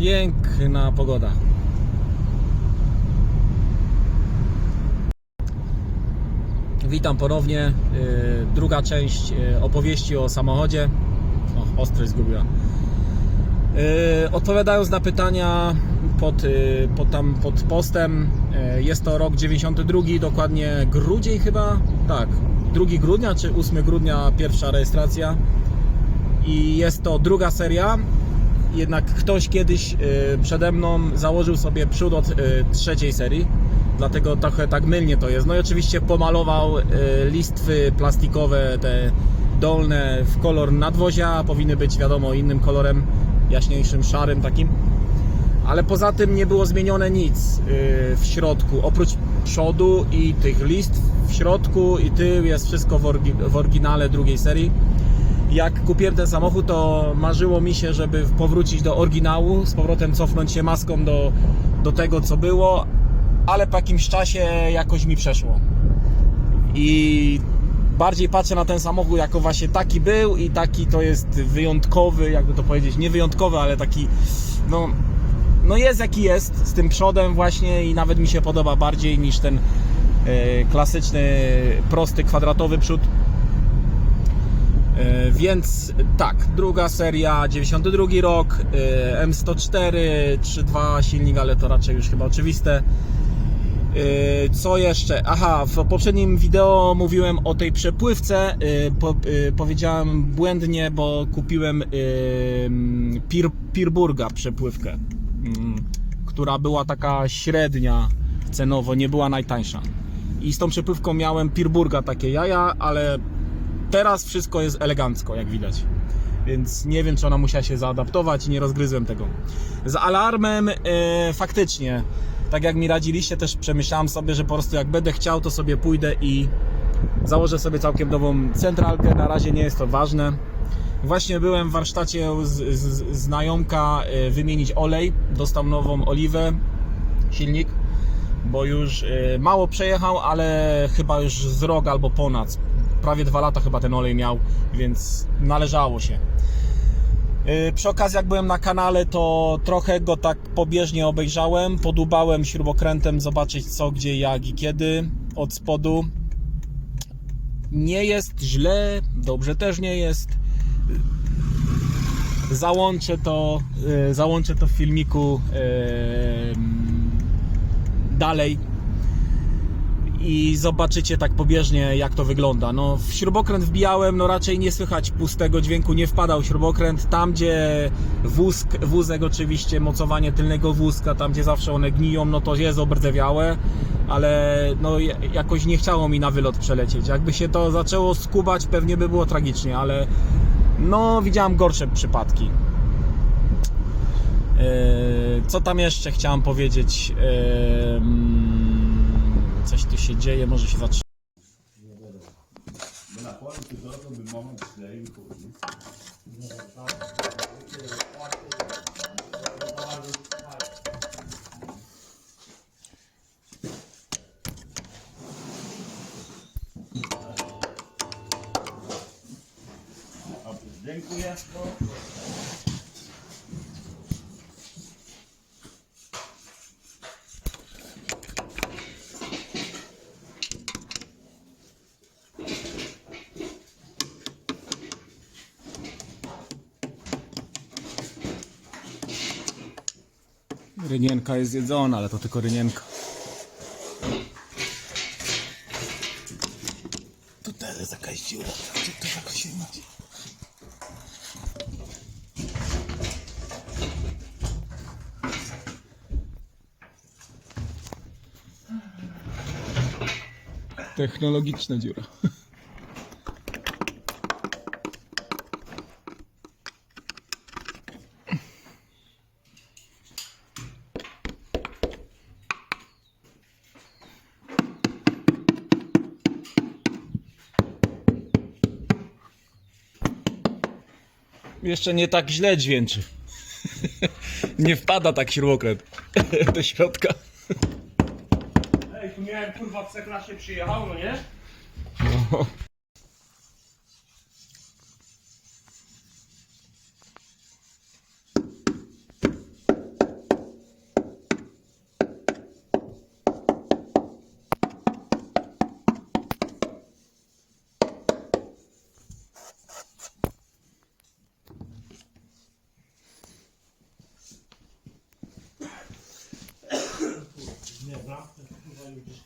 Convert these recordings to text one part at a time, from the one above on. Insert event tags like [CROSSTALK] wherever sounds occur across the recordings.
Piękna pogoda. Witam ponownie. Yy, Druga część yy, opowieści o samochodzie. O, ostrość zgubiła. Yy, Odpowiadając na pytania pod, pod, tam, pod postem, jest to rok 92, dokładnie grudzień chyba. Tak, 2 grudnia czy 8 grudnia pierwsza rejestracja. I jest to druga seria. Jednak ktoś kiedyś yy, przede mną założył sobie przód od yy, trzeciej serii. Dlatego trochę tak mylnie to jest. No i oczywiście pomalował yy, listwy plastikowe, te dolne w kolor nadwozia. Powinny być wiadomo innym kolorem, jaśniejszym, szarym takim. Ale poza tym nie było zmienione nic w środku. Oprócz przodu i tych listw w środku i tył jest wszystko w, orgi- w oryginale drugiej serii jak kupiłem ten samochód, to marzyło mi się, żeby powrócić do oryginału, z powrotem cofnąć się maską do, do tego, co było, ale po jakimś czasie jakoś mi przeszło. I bardziej patrzę na ten samochód jako właśnie taki był i taki to jest wyjątkowy, jakby to powiedzieć, nie wyjątkowy, ale taki, no, no jest jaki jest, z tym przodem właśnie i nawet mi się podoba bardziej niż ten e, klasyczny, prosty, kwadratowy przód. E, Więc tak, druga seria, 92 rok, e, M104, 3.2 silnik, ale to raczej już chyba oczywiste. E, Co jeszcze? Aha, w poprzednim wideo mówiłem o tej przepływce. Po, powiedziałem błędnie, bo kupiłem Pir, Pirburga przepływkę, mm, która była taka średnia cenowo, nie była najtańsza. I z tą przepływką miałem Pirburga takie jaja, ale teraz wszystko jest elegancko, jak widać. Więc nie wiem, czy ona musiała się zaadaptować i nie rozgryzłem tego. Z alarmem e, faktycznie, tak jak mi radziliście, też przemyślałem sobie, że po prostu jak będę chciał, to sobie pójdę i założę sobie całkiem nową centralkę. Na razie nie jest to ważne. Właśnie byłem w warsztacie z, z, znajomka e, wymienić olej. Dostał nową oliwę, silnik bo już y, mało przejechał, ale chyba już z rok albo ponad. Prawie dwa lata chyba ten olej miał, więc należało się. Y, Przy okazji, jak byłem na kanale, to trochę go tak pobieżnie obejrzałem. Podubałem śrubokrętem zobaczyć co, gdzie, jak i kiedy od spodu. Nie jest źle, dobrze też nie jest. Załączę to, y, załączę to w filmiku y, dalej i zobaczycie tak pobieżnie jak to wygląda. No w śrubokręt wbijałem, no raczej nie słychać pustego dźwięku, nie wpadał śrubokręt. Tam gdzie wózk, wózek oczywiście, mocowanie tylnego wózka, tam gdzie zawsze one gniją, no to jest obrdzewiałe, ale no ja- jakoś nie chciało mi na wylot przelecieć. Jakby się to zaczęło skubać, pewnie by było tragicznie, ale no widziałem gorsze przypadki. Eee, Co tam jeszcze chciałem powiedzieć? Eee, mm, Coś tu się dzieje, może się zatrzyma. Na polu tygodniu by moment skleił, kurde. Dziękuję. Rynienka jest zjedzona, ale to tylko rynienka. Tutaj jest jakaś dziura, gdzie to tak się macie? Technologiczna dziura. [LAUGHS] Jeszcze nie tak źle dźwięczy. [LAUGHS] nie wpada tak śrubokręt [LAUGHS] do środka. Ej, tu miałem kurwa w C-klasie przyjechał, no nie?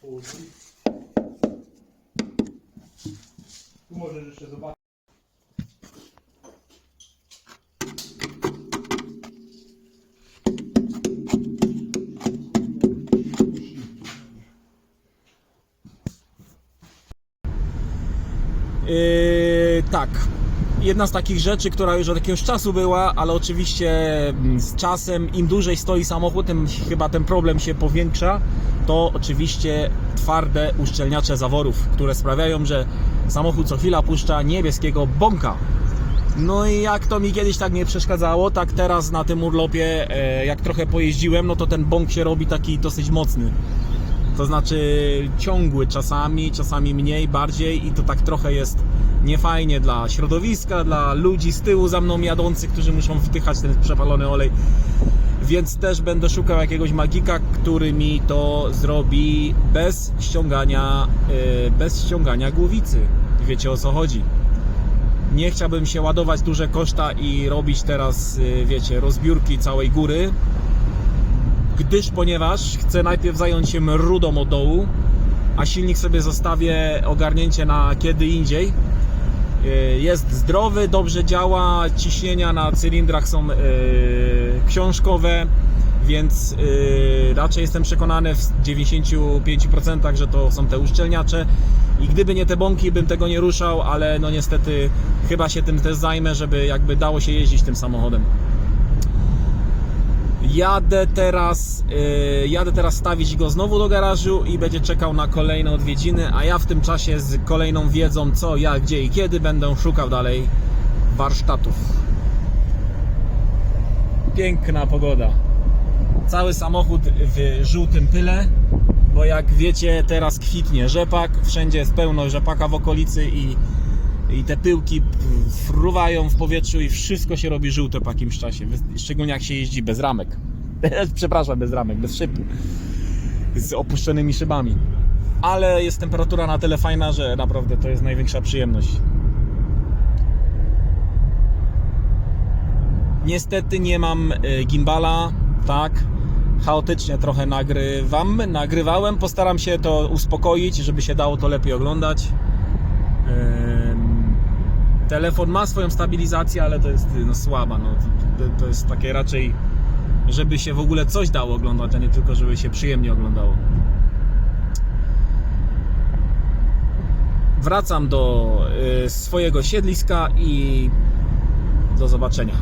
Położyli. Tu możesz jeszcze zobaczyć. Yy, tak. Jedna z takich rzeczy, która już od jakiegoś czasu była, ale oczywiście mm, z czasem im dłużej stoi samochód, tym chyba ten problem się powiększa, to oczywiście twarde uszczelniacze zaworów, które sprawiają, że samochód co chwila puszcza niebieskiego bąka. No i jak to mi kiedyś tak nie przeszkadzało, tak teraz na tym urlopie, e, jak trochę pojeździłem, no to ten bąk się robi taki dosyć mocny. To znaczy ciągły czasami, czasami mniej, bardziej i to tak trochę jest niefajnie dla środowiska, dla ludzi z tyłu za mną jadących, którzy muszą wdychać ten przepalony olej. Więc też będę szukał jakiegoś magika, który mi to zrobi bez ściągania, yy, bez ściągania głowicy. Wiecie o co chodzi. Nie chciałbym się ładować duże koszta i robić teraz, yy, wiecie, rozbiórki całej góry, gdyż ponieważ chcę najpierw zająć się rudą od dołu, a silnik sobie zostawię ogarnięcie na kiedy indziej. Yy, Jest zdrowy, dobrze działa, ciśnienia na cylindrach są yy, książkowe, więc yy, raczej jestem przekonany w 95%, że to są te uszczelniacze i gdyby nie te bąki, bym tego nie ruszał, ale no niestety chyba się tym też zajmę, żeby jakby dało się jeździć tym samochodem. Jadę teraz, yy, jadę teraz stawić go znowu do garażu i będzie czekał na kolejne odwiedziny, a ja w tym czasie z kolejną wiedzą co, jak, gdzie i kiedy będę szukał dalej warsztatów. Piękna pogoda. Cały samochód w żółtym pyle, bo jak wiecie teraz kwitnie rzepak, wszędzie jest pełno rzepaka w okolicy i, i te pyłki fruwają w powietrzu i wszystko się robi żółte po jakimś czasie, szczególnie jak się jeździ bez ramek. [LAUGHS] Przepraszam, bez ramek, bez szybu. Z opuszczonymi szybami. Ale jest temperatura na tyle fajna, że naprawdę to jest największa przyjemność. Niestety nie mam e, gimbala, tak. Chaotycznie trochę nagrywam. Nagrywałem, postaram się to uspokoić, żeby się dało to lepiej oglądać. Em, Telefon ma swoją stabilizację, ale to jest no, słaba. No. To, to jest takie raczej, żeby się w ogóle coś dało oglądać, a nie tylko, żeby się przyjemnie oglądało. Wracam do y, swojego siedliska i do zobaczenia.